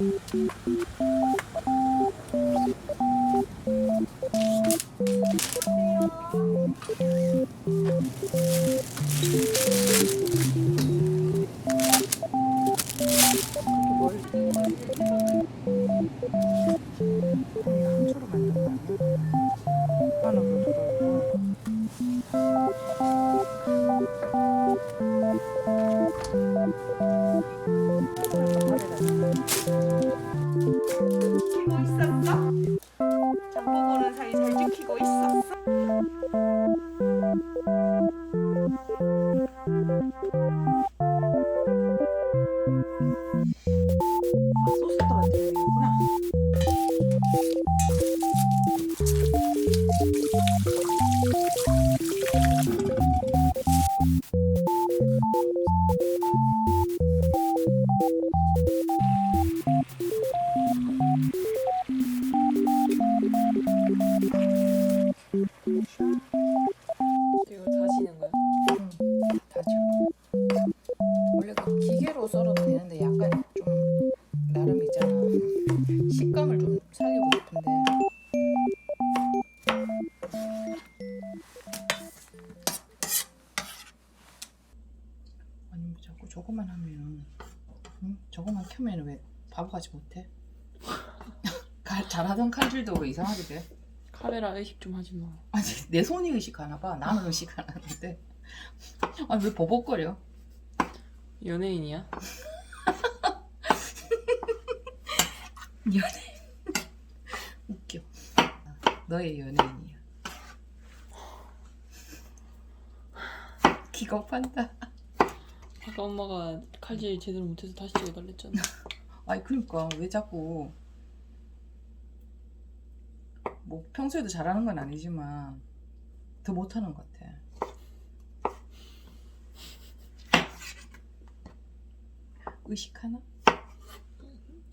한초 있었어? 바보같이 못해? 가- 잘하던 칼질도 왜 이상하게 돼? 카메라 의식 좀 하지 마. 아니 내 손이 의식하나 봐. 나는 의식 안 하는데. 아니 왜 버벅거려? 연예인이야? 연예인 웃겨 너의 연예인이야 기겁한다 아까 엄마가 칼질 제대로 못해서 다시 찍어달랬잖아. 아니 그러니까 왜 자꾸 뭐 평소에도 잘하는 건 아니지만 더 못하는 것 같아 의식하나?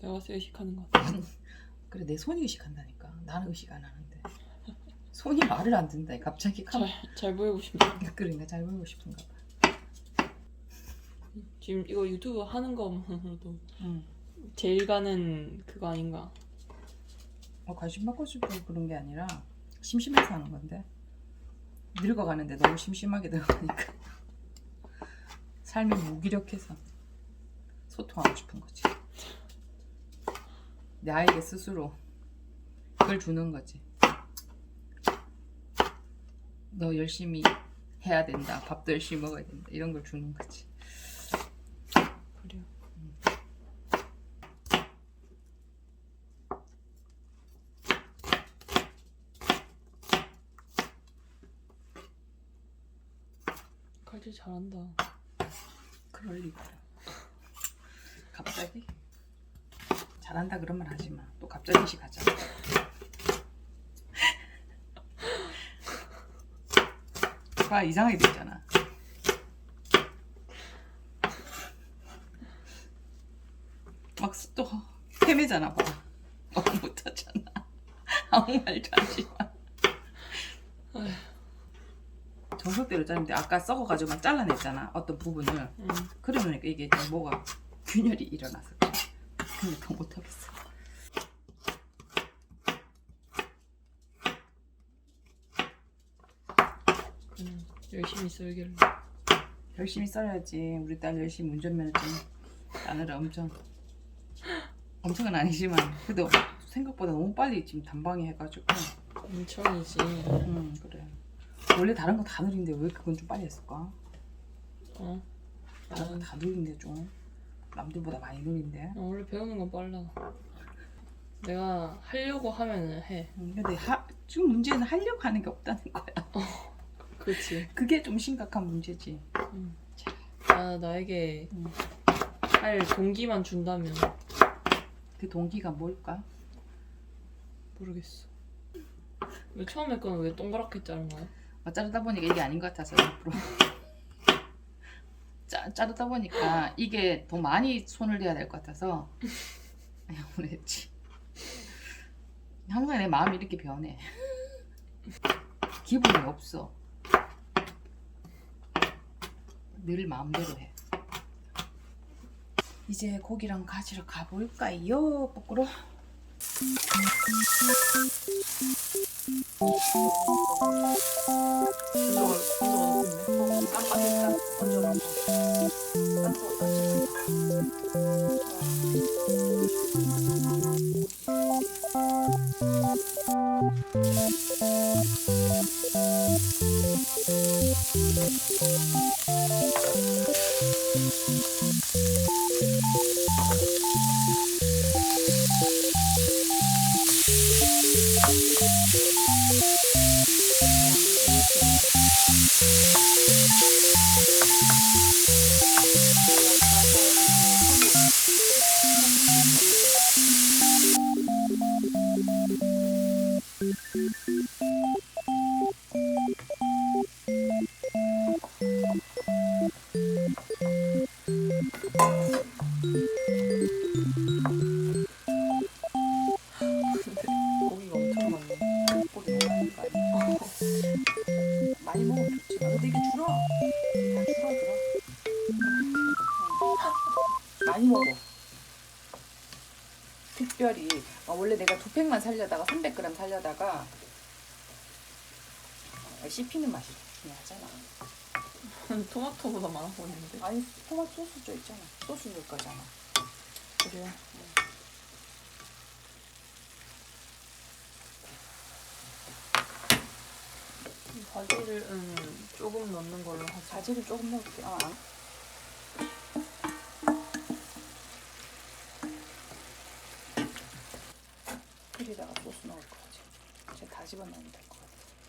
내가 봤을 때 의식하는 것 같아. 그래 내 손이 의식한다니까 나는 의식 안 하는데 손이 말을 안 듣는다 갑자기 잘, 카메라 잘 보이고 싶네. 그러니까 잘 보이고 싶은가 봐 지금 이거 유튜브 하는 거만으로도 응. 제일 가는 그거 아닌가? 어, 관심 받고 싶고 그런 게 아니라 심심해서 하는 건데. 늙어가는데 너무 심심하게 되니까. 삶이 무기력해서 소통하고 싶은 거지. 나에게 스스로 그걸 주는 거지. 너 열심히 해야 된다. 밥도 열심히 먹어야 된다. 이런 걸 주는 거지 그래요. 칼질 잘한다. 그럴 리가 갑자기 잘한다 그런 말 하지 마. 또 갑자기 시가잖아. 봐 이상하게 됐잖아. 막 또 헤매잖아 봐. 어, 못하잖아. 아무 말도 하지 마. 정석대로 자르는데 아까 썩어가지고 막 잘라냈잖아 어떤 부분을 응. 그러니까 이게 좀 뭐가 균열이 일어나서. 근데 더 못하겠어. 그냥 열심히 썰길래. 열심히 써야지. 우리 딸 열심히 운전면허 좀 따느라 엄청 엄청은 아니지만 그래도 생각보다 너무 빨리 지금 단방에 해가지고 엄청이지. 음 그래. 원래 다른 거 다 느린데 왜 그건 좀 빨리 했을까? 어? 다른 거 다 느린데 좀 남들보다 많이 느린데. 어, 원래 배우는 건 빨라. 내가 하려고 하면 해. 음, 근데 하, 지금 문제는 하려고 하는 게 없다는 거야. 그렇지. 그게 좀 심각한 문제지. 아 나에게 음. 할 동기만 준다면 그 동기가 뭘까? 모르겠어. 왜 처음에 거는 왜 동그랗게 자른 거야? 어, 자르다 보니까 이게 아닌 것 같아서 앞으로. 짜, 자르다 보니까 이게 더 많이 손을 대야 될 것 같아서. 했지 항상 내 마음이 이렇게 변해. 기분이 없어. 늘 마음대로 해. 이제 고기랑 가지러 가볼까요? 뽀꾸로. 분조 많이 먹어. 특별히 아, 원래 내가 두 팩만 살려다가 300g 살려다가 아, 씹히는 맛이 중요하잖아. 토마토보다 많아 보이는데. 아니 토마토 소스 줘 있잖아. 소스 줄 거잖아. 그래요? 바지를 음, 조금 넣는 걸로 하자. 바지를 조금 넣을게. 아. 여기다가 소스 넣을 거지. 이제 다 집어넣으면 될 것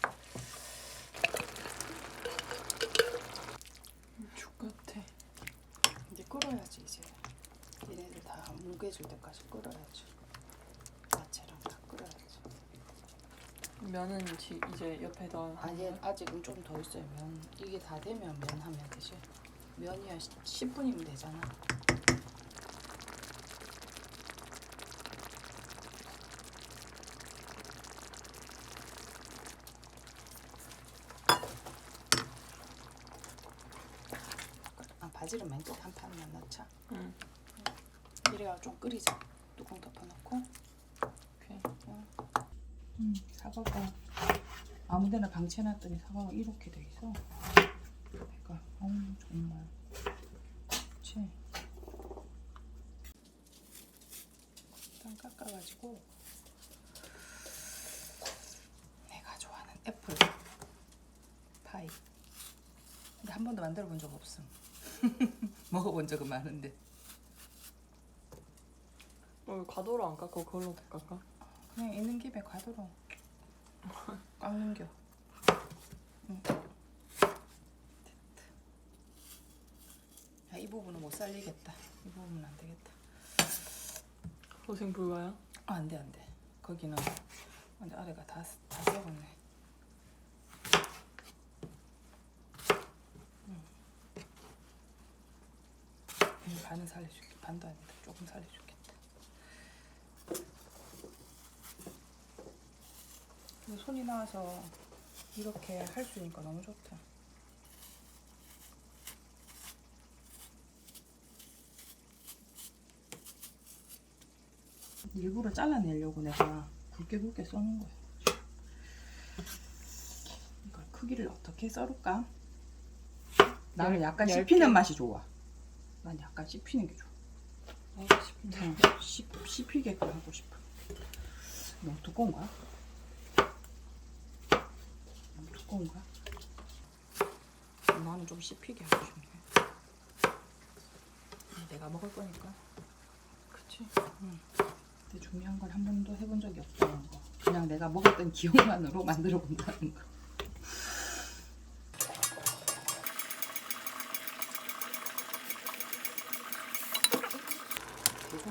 같아. 죽 같아. 이제 끓어야지 이제. 얘네들 다 뭉개질 때까지 끓어야지. 야채랑 다 끓어야지. 면은 지, 이제 옆에다. 아니 아직은 좀 더 있어요. 면 이게 다 되면 면 하면 되지. 면이야 10분이면 되잖아. 아 맨 끝에 한 판만 넣자. 응. 이래야 좀 끓이자. 뚜껑 덮어놓고. 오케이. 음, 사과가 아무데나 방치해놨더니 사과가 이렇게 돼 있어. 그러니까 어우 정말 그치. 일단 깎아가지고 내가 좋아하는 애플 파이. 근데 한 번도 만들어 본 적 없음. 먹어본 적은 많은데. 어, 왜 가도로 안 깎아? 그걸로 더 깎아? 그냥 있는 김에 가도록 깎는겨. 응. 야, 이 부분은 못 살리겠다. 이 부분은 안 되겠다. 고생 불가야? 아, 안 돼, 안 돼. 거기는 근데 아래가 다, 다 썩었네. 반은 살려줄게. 반도 아니다. 조금 살려주겠다. 근데 손이 나와서 이렇게 할 수 있으니까 너무 좋다. 일부러 잘라내려고 내가 굵게 굵게 써는 거야. 이걸 크기를 어떻게 썰을까? 나는 얇- 약간 얇게. 씹히는 맛이 좋아. 난 약간 씹히는 게 좋아. 알고 싶은데. 응, 씹, 씹히게끔 하고 싶어. 너무 두꺼운가? 너무 두꺼운가? 나는 좀 씹히게 하고 싶네. 내가 먹을 거니까. 그치. 근데 중요한 건 한 번도 해본 적이 없다는 거. 그냥 내가 먹었던 기억만으로 만들어 본다는 거.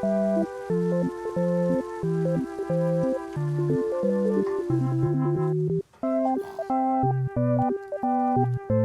Thank you.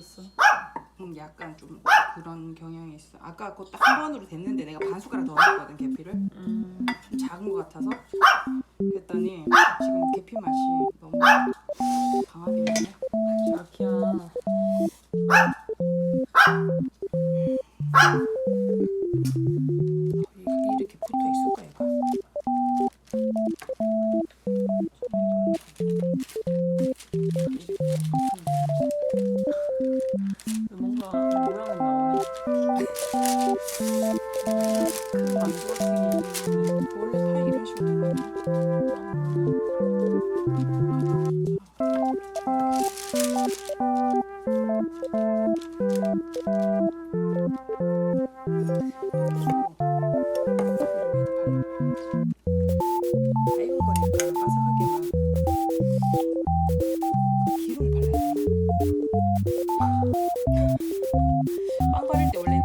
졌어. 음, 아! 약간 좀 그런 경향이 있어. 아까 그거 딱 한 번으로 됐는데 내가 반 숟가락 넣었거든 계피를. 음. 좀 작은 것 같아서. 그랬더니 지금 계피 맛이 뭔가 모양은 나오네. 그 안보이 원래 다 이런 식으로 되거든.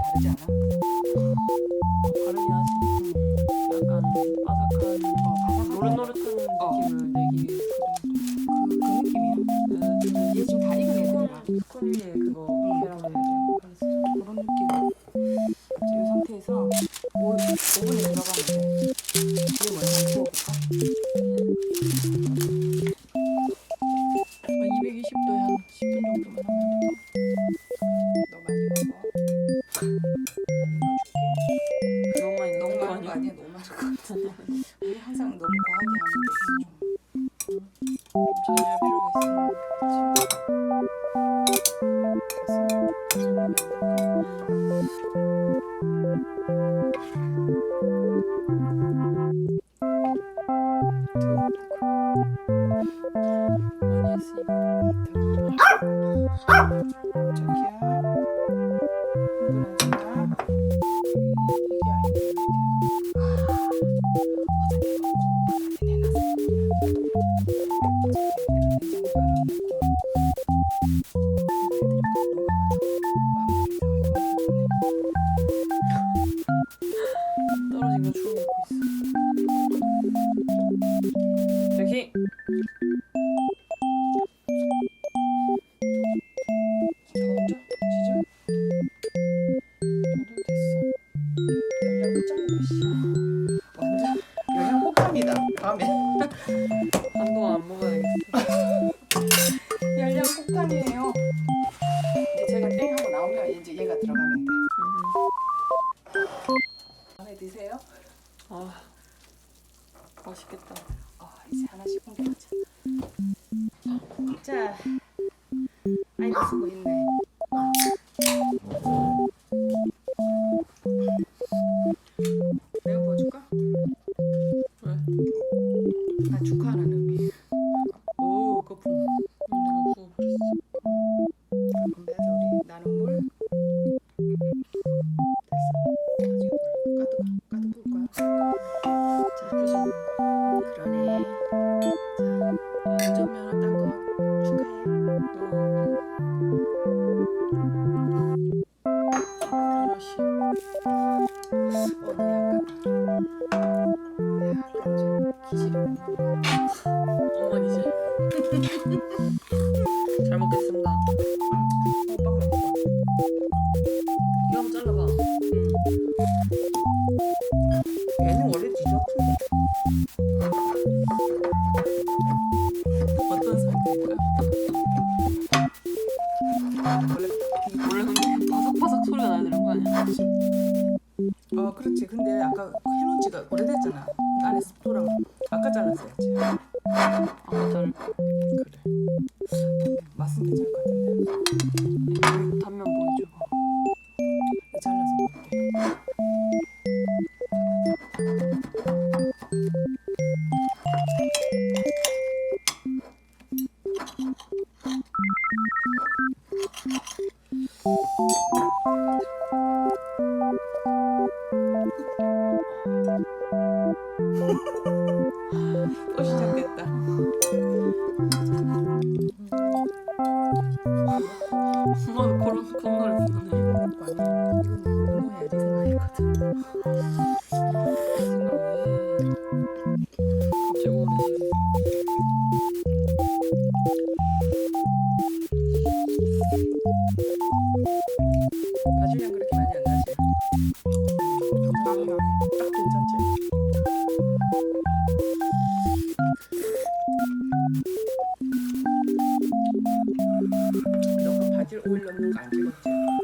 다르지 않아? 너무 많이 너무 많은 거 아니야? 너무 많은 거 같아. 우리 항상 너무 과하게 하는데. 완전 영양 폭합니다. 밤에. 한동안 안 먹어야겠어. 축하하는 어, 엄마이지? 잘 먹겠습니다. 오빠 아무튼 그래. 맛은 괜찮을 것 같은데. 단면 뭐 음. 그런 그런 就温柔感觉。